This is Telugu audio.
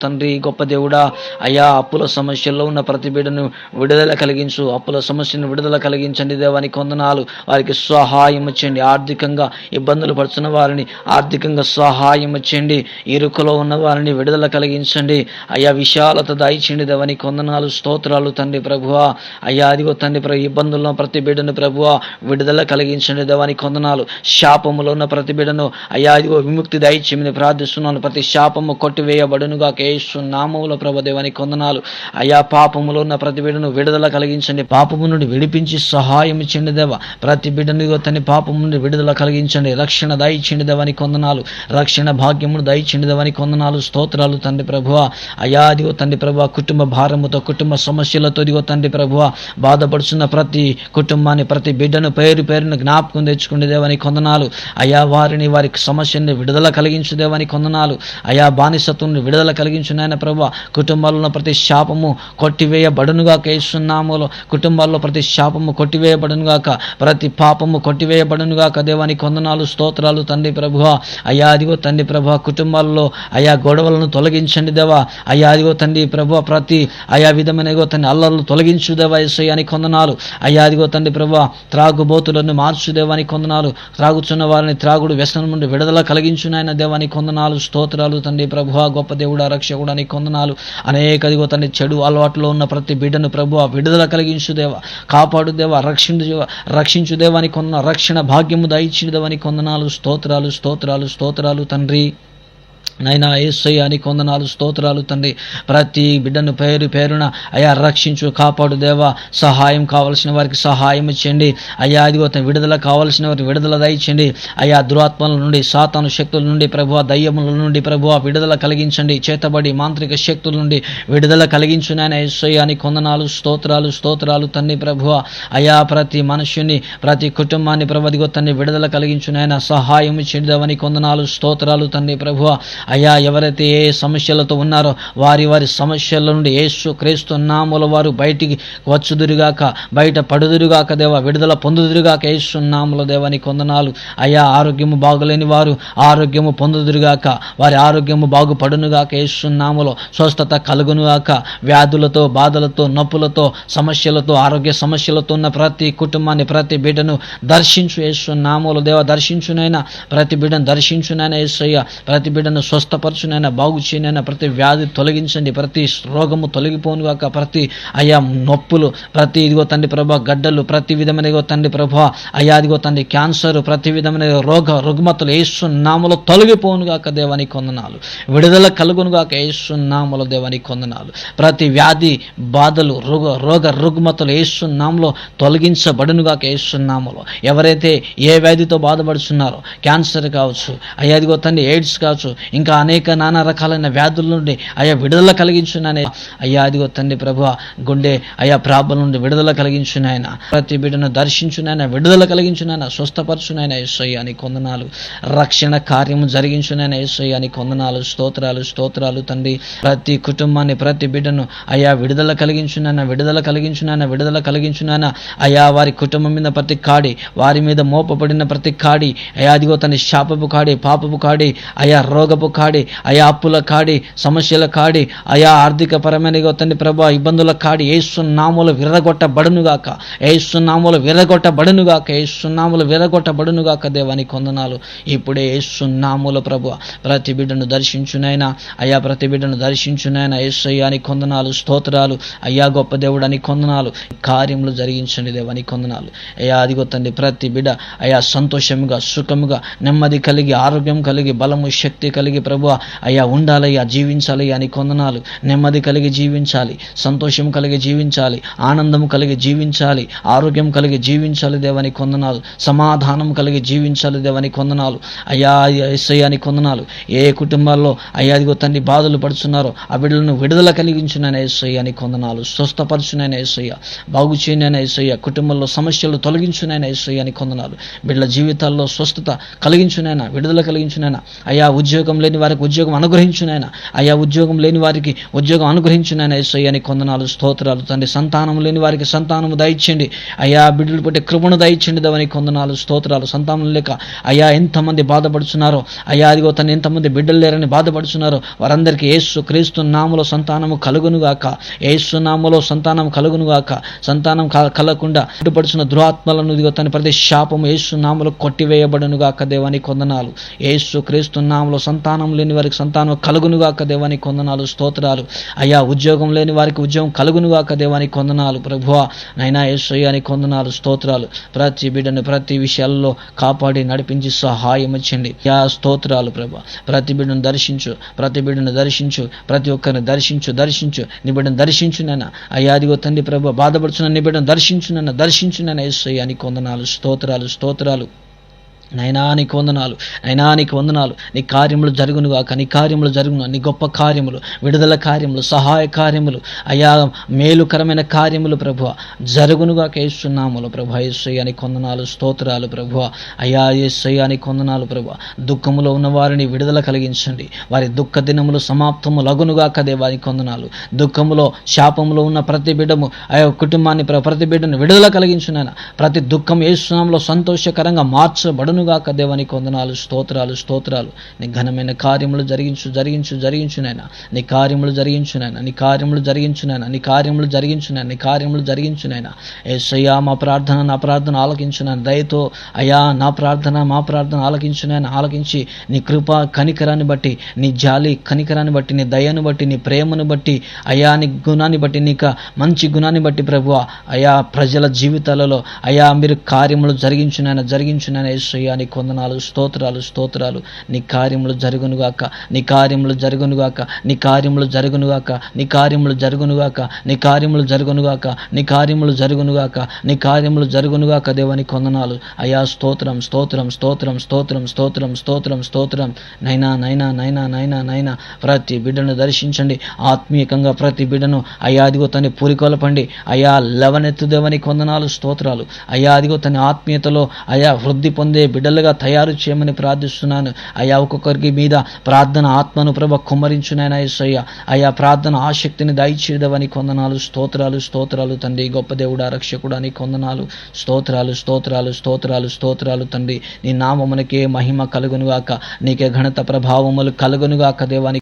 తండ్రి గొప్ప దేవుడా అయ్యా అప్పుల సమస్యల్లో ఉన్న ప్రతి బిడ్డను విడుదల కలిగించు అప్పుల సమస్యను విడుదల కలిగించండి దేవానికి కొందనాలు. వారికి సహాయం ఇచ్చండి ఆర్థికంగా ఇబ్బందులు పడుతున్న వారిని ఆర్థికంగా సహాయం ఇచ్చండి ఇరుకులో ఉన్న వారిని విడుదల కలిగించండి. అయ్యా విశాలత దాయిచండి దేవానికి కొందనాలు. స్తోత్రాలు తండ్రి ప్రభువా. అయ్యా అదిగో తండ్రి ప్ర ఇబ్బందుల్లో ప్రతి బిడ్డను ప్రభువా విడుదల కలిగించండి దేవానికి కొందనాలు. శాపములో ఉన్న ప్రతి బిడ్డను అయ్యా అదిగో విముక్తి దయచేయమని ప్రార్థిస్తున్నాను. ప్రతి శాపము కొట్టివేయబడునుగా ఏసు నామముల ప్రభుదేవానికి కొందనాలు అయ్యా పాపములో ఉన్న ప్రతి బిడ్డను విడుదల కలిగించండి. పాపము నుండి విడిపించి సహాయం ఇచ్చండి దేవ. ప్రతి బిడ్డను తన పాపము నుండి విడుదల కలిగించండి. రక్షణ దయచండి దేవానికి కొందనాలు రక్షణ భాగ్యమును దయచండి దేవానికి కొందనాలు స్తోత్రాలు తండ్రి ప్రభువ. అయ్యా అదిగో తండ్రి ప్రభువ కుటుంబ భారముతో కుటుంబ సమస్యలతో ఇదిగో తండ్రి ప్రభువ. బాధపడుతున్న ప్రతి కుటుంబాన్ని ప్రతి బిడ్డను పేరు పేరును జ్ఞాపకం తెచ్చుకునే దేవని కొందనాలు అయా వారిని వారి సమస్యని విడుదల కలిగించు దేవని కొందనాలు అయా బానిసత్వం విడుదల కలిగి కలిగించు నాయన ప్రభు కుటుంబాల్లో ప్రతి శాపము కొట్టివేయబడునుగా కేస్తున్నాములో కుటుంబాల్లో ప్రతి శాపము కొట్టివేయబడునుగాక ప్రతి పాపము కొట్టివేయబడునుగాక. దేవానికి కొందనాలు స్తోత్రాలు తండ్రి ప్రభువ అయ్యా అదిగో తండ్రి ప్రభు కుటుంబాల్లో అయా గొడవలను తొలగించండి దేవా. అయ్యా అదిగో తండ్రి ప్రభు ప్రతి అయా విధమైన తండ్రి అల్లర్లు తొలగించు దేవా అని కొందనాలు అయ్యా అదిగో తండ్రి ప్రభు త్రాగుబోతులను మార్చు దేవానికి కొందనాలు త్రాగుచున్న వారిని త్రాగుడు వ్యసనం నుండి విడుదల కలిగించునైన దేవాని దేవానికి కొందనాలు స్తోత్రాలు తండ్రి ప్రభు గొప్ప దేవుడా రక్ష నీకు కొందనాలు అనేక అదిగో తన చెడు అలవాట్లో ఉన్న ప్రతి బిడ్డను ప్రభు విడుదల కలిగించు దేవా. కాపాడు దేవా రక్షించు దేవా రక్షించు దేవని కొందన రక్షణ భాగ్యము దయచి దేవని కొందనాలు స్తోత్రాలు స్తోత్రాలు స్తోత్రాలు తండ్రి. నైనా ఏసయ్య అని కొందనాలు స్తోత్రాలు తండ్రి. ప్రతి బిడ్డను పేరు పేరున అయా రక్షించు కాపాడు దేవా. సహాయం కావలసిన వారికి సహాయం ఇచ్చండి. అయ్యా అదిగో విడుదల కావలసిన వారికి విడుదల దయచండి. అయా దురాత్మల నుండి సాతాను శక్తుల నుండి ప్రభు దయ్యముల నుండి ప్రభు విడుదల కలిగించండి. చేతబడి మాంత్రిక శక్తుల నుండి విడుదల కలిగించు నాయన ఏసయ్య అని కొందనాలు స్తోత్రాలు స్తోత్రాలు తండ్రి ప్రభు. అయా ప్రతి మనుషుని ప్రతి కుటుంబాన్ని ప్రభు అదిగో తన్ని విడుదల కలిగించు నాయన సహాయం ఇచ్చేదవని కొందనాలు స్తోత్రాలు తండ్రి ప్రభు. అయ్యా ఎవరైతే ఏ సమస్యలతో ఉన్నారో వారి వారి సమస్యల నుండి యేసు క్రీస్తు నామముల వారు బయటికి వచ్చుదురుగాక బయట పడుదురుగాక దేవ విడుదల పొందుదురుగాక యేసు నామముల దేవని కొందనాలు అయ్యా ఆరోగ్యము బాగులేని వారు ఆరోగ్యము పొందుదురుగాక వారి ఆరోగ్యము బాగుపడునుగాక యేసు నాములో స్వస్థత కలుగునుగాక వ్యాధులతో బాధలతో నొప్పులతో సమస్యలతో ఆరోగ్య సమస్యలతో ఉన్న ప్రతి కుటుంబాన్ని ప్రతి బిడ్డను దర్శించు యేసు నామములు దేవ దర్శించునైనా ప్రతి బిడ్డను దర్శించునైనా యేసయ్య ప్రతి బిడ్డను స్వస్థపరచునైనా బాగు చేయనైనా ప్రతి వ్యాధి తొలగించండి ప్రతి రోగము తొలగిపోనుగాక ప్రతి అయా నొప్పులు ప్రతి ఇదిగో తండ్రి ప్రభా గడ్డలు ప్రతి విధమైన ఇదిగో తండ్రి ప్రభా అయా ఇదిగో తండ్రి క్యాన్సర్ ప్రతి విధమైన రోగ రుగ్మతలు ఏసు నామలో తొలగిపోనుగాక దేవానికి కొందనాలు విడుదల కలుగునుగాక ఏసు నామలో దేవానికి కొందనాలు ప్రతి వ్యాధి బాధలు రోగ రోగ రుగ్మతలు ఏసు నామలో తొలగించబడునుగాక ఏసు నామలో ఎవరైతే ఏ వ్యాధితో బాధపడుతున్నారో క్యాన్సర్ కావచ్చు అయ్యాదిగో తండ్రి ఎయిడ్స్ కావచ్చు ఇంకా అనేక నానా రకాలైన వ్యాధుల నుండి అయ్యా విడుదల కలిగించున్నానే అయ్యా అదిగో తండ్రి ప్రభు గుండె అయా ప్రాబ్లం నుండి విడుదల కలిగించున్నాయన ప్రతి బిడ్డను దర్శించున్నాయన విడుదల కలిగించున్నాయన స్వస్థపరచునాయన యేసయ్య అని కొందనాలు రక్షణ కార్యము జరిగించున్నాయన యేసయ్య అని కొందనాలు స్తోత్రాలు స్తోత్రాలు తండ్రి. ప్రతి కుటుంబాన్ని ప్రతి బిడ్డను అయ్యా విడుదల కలిగించున్నాయన విడుదల కలిగించున్నాయన విడుదల కలిగించున్నాయన అయ్యా వారి కుటుంబం మీద ప్రతి కాడి వారి మీద మోపబడిన ప్రతి కాడి అయా అదిగో తన శాపపు కాడి పాపపు కాడి అయా రోగపు కాడి ఆయా అప్పుల కాడి సమస్యల కాడి ఆయా ఆర్థిక పరమైన తండ్రి ప్రభా ఇబ్బందుల కాడి. ఏసునామలు విరగొట్టబడునుగాక. ఏసునామలు విరగొట్టబడునుగాక. ఏసునామలు విరగొట్టబడునుగాక దేవాని కొందనాలు. ఇప్పుడే ఏసునాముల ప్రభు ప్రతి బిడ్డను దర్శించునైనా అయా ప్రతి బిడ్డను దర్శించునైనా ఏసయ్యాని కొందనాలు స్తోత్రాలు అయ్యా గొప్ప దేవుడని కొందనాలు కార్యములు జరిగించండి దేవాని కొందనాలు. అయ్యా అదిగో తండ్రి ప్రతి బిడ్డ అయా సంతోషముగా సుఖముగా నెమ్మది కలిగి ఆరోగ్యం కలిగి బలము శక్తి కలిగి ప్రభు అయ్యా ఉండాలయ్యా జీవించాలయ్యా అని కొందనాలు. నెమ్మది కలిగి జీవించాలి సంతోషం కలిగి జీవించాలి ఆనందం కలిగి జీవించాలి ఆరోగ్యం కలిగి జీవించాలి దేవని కొందనాలు. సమాధానం కలిగి జీవించాలి దేవని కొందనాలు. అయ్యా ఎస్ఐ అని కొందనాలు. ఏ కుటుంబాల్లో అయ్యాదిగో తండ్రి బాధలు పడుతున్నారో ఆ బిడ్డలను విడుదల కలిగించునైనా ఎస్ఐ అని కొందనాలు. స్వస్థపరచునైనా ఎస్ఐ బాగు చేయనైనా ఎస్ఐ కుటుంబంలో సమస్యలు తొలగించునైనా ఎస్ఐ అని కొందనాలు. బిడ్డల జీవితాల్లో స్వస్థత కలిగించునైనా విడుదల కలిగించునైనా అయ్యా ఉద్యోగం లేని లేని వారికి ఉద్యోగం అనుగ్రహించునాయన అయా ఉద్యోగం లేని వారికి ఉద్యోగం అనుగ్రహించునైనా నాయన కొందనాలు స్తోత్రాలు తండ్రి. సంతానం లేని వారికి సంతానము దయచండి అయా బిడ్డలు పుట్టే కృపను దయచండి దవని కొందనాలు స్తోత్రాలు. సంతానం లేక అయా ఎంతమంది బాధపడుతున్నారో అయా అదిగో తను ఎంతమంది బిడ్డలు లేరని బాధపడుతున్నారో వారందరికీ ఏసు క్రీస్తు నామలో సంతానము కలుగునుగాక. యేసు నామలో సంతానం కలుగునుగాక. సంతానం కలగకుండా అడ్డుపడుచున్న దురాత్మలను ఇదిగో తన ప్రతి శాపము ఏసు నామలో కొట్టివేయబడునుగాక దేవాని కొందనాలు. ఏసు క్రీస్తు నామలో సంతానం లేని వారికి సంతానం కలుగునుగాక దేవాని కొందనాలు స్తోత్రాలు. అయ్యా ఉద్యోగం లేని వారికి ఉద్యోగం కలుగునుగాక దేవాని కొందనాలు. ప్రభువా నైనా యేసయ్యాని కొందనాలు స్తోత్రాలు. ప్రతి బిడ్డను ప్రతి విషయాల్లో కాపాడి నడిపించి సహాయం ఇచ్చండి యా స్తోత్రాలు ప్రభు. ప్రతి బిడ్డను దర్శించు ప్రతి బిడ్డను దర్శించు ప్రతి ఒక్కరిని దర్శించు దర్శించు. నీ బిడ్డను దర్శించు నాన్న అయ్యా అదిగో తండ్రి ప్రభు బాధపడుచున్న నీ బిడ్డను దర్శించు నన్ను దర్శించు నన్ను యేసయ్యాని కొందనాలు స్తోత్రాలు స్తోత్రాలు. నైనా నీకు వందనాలు అయినా నీకు వందనాలు. నీ కార్యములు జరుగునుగాక నీ కార్యములు జరుగును నీ గొప్ప కార్యములు విడుదల కార్యములు సహాయ కార్యములు అయా మేలుకరమైన కార్యములు ప్రభు జరుగునుగాక ఏస్తున్నాములు ప్రభు ఏసయ్యాని కొందనాలు స్తోత్రాలు ప్రభు అయా ఏసయ్యాని కొందనాలు ప్రభు దుఃఖములో ఉన్న వారిని విడుదల కలిగించండి. వారి దుఃఖ దినములు సమాప్తము లగునుగాక దేవాని కొందనాలు దుఃఖములో శాపములో ఉన్న ప్రతి బిడ్డము ఆ యొక్క కుటుంబాన్ని ప్ర- ప్రతి బిడ్డను విడుదల కలిగించునైనా ప్రతి దుఃఖం ఏసునాంలో సంతోషకరంగా మార్చబడును మార్చబడునుగాక దేవాని కొందనాలు స్తోత్రాలు స్తోత్రాలు. నీ ఘనమైన కార్యములు జరిగించు జరిగించు జరిగించునైనా నీ కార్యములు జరిగించునైనా నీ కార్యములు జరిగించునైనా నీ కార్యములు జరిగించునైనా నీ కార్యములు జరిగించునైనా ఏసయ్యా మా ప్రార్థన నా ప్రార్థన ఆలకించునైనా దయతో అయ్యా నా ప్రార్థన మా ప్రార్థన ఆలకించునైనా ఆలకించి నీ కృప కనికరాన్ని బట్టి నీ జాలి కనికరాన్ని బట్టి నీ దయను బట్టి నీ ప్రేమను బట్టి అయా నీ గుణాన్ని బట్టి నీకు మంచి గుణాన్ని బట్టి ప్రభు అయా ప్రజల జీవితాలలో అయా మీరు కార్యములు జరిగించునైనా జరిగించునైనా యేసయ్యా నీ కొందనాలు స్తోత్రాలు స్తోత్రాలు. నీ కార్యములు జరుగునుగాక నీ కార్యములు జరుగునుగాక నీ కార్యములు జరుగునుగాక నీ కార్యములు జరుగునుగాక నీ కార్యములు జరుగునుగాక నీ కార్యములు జరుగునుగాక నీ కార్యములు జరుగునుగాక దేవాని కొందనాలు. అయా స్తోత్రం స్తోత్రం స్తోత్రం స్తోత్రం స్తోత్రం స్తోత్రం స్తోత్రం. నైనా నైనా నైనా నైనా నైనా ప్రతి బిడ్డను దర్శించండి. ఆత్మీయకంగా ప్రతి బిడ్డను అయ్యా అదిగో తన పూరికొలపండి. అయా లవనెత్తు దేవని కొందనాలు స్తోత్రాలు. అయా అదిగో తన ఆత్మీయతలో అయా వృద్ధి పొందే బిడ్డలుగా తయారు చేయమని ప్రార్థిస్తున్నాను. అయ్యా ఒక్కొక్కరికి మీద ప్రార్థన ఆత్మను ప్రభ కుమ్మరించునైనా ఏసయ్య అయ్యా ప్రార్థన ఆసక్తిని దయచేదవని కొందనాలు స్తోత్రాలు స్తోత్రాలు తండ్రి. గొప్ప దేవుడా రక్షకుడు అని కొందనాలు స్తోత్రాలు స్తోత్రాలు స్తోత్రాలు స్తోత్రాలు తండ్రి. నీ నామమునకే మహిమ కలుగునుగాక. నీకే ఘనత ప్రభావములు కలుగునుగాక దేవాని